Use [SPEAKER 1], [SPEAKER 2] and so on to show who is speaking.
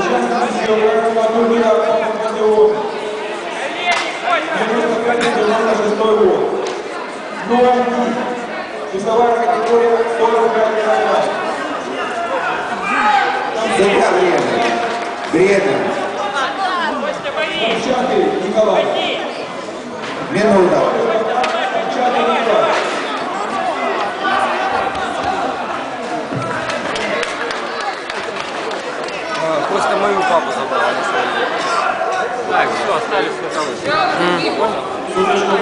[SPEAKER 1] Участники первого турнира Кубка Патриота. 95-96 год. Новый Весовая категория 45 килограмм.
[SPEAKER 2] Время.
[SPEAKER 1] Камчатый Николай.
[SPEAKER 2] Минута.
[SPEAKER 3] А, Костя мою папу забрал на своей. Так, все, остались на
[SPEAKER 1] Суточку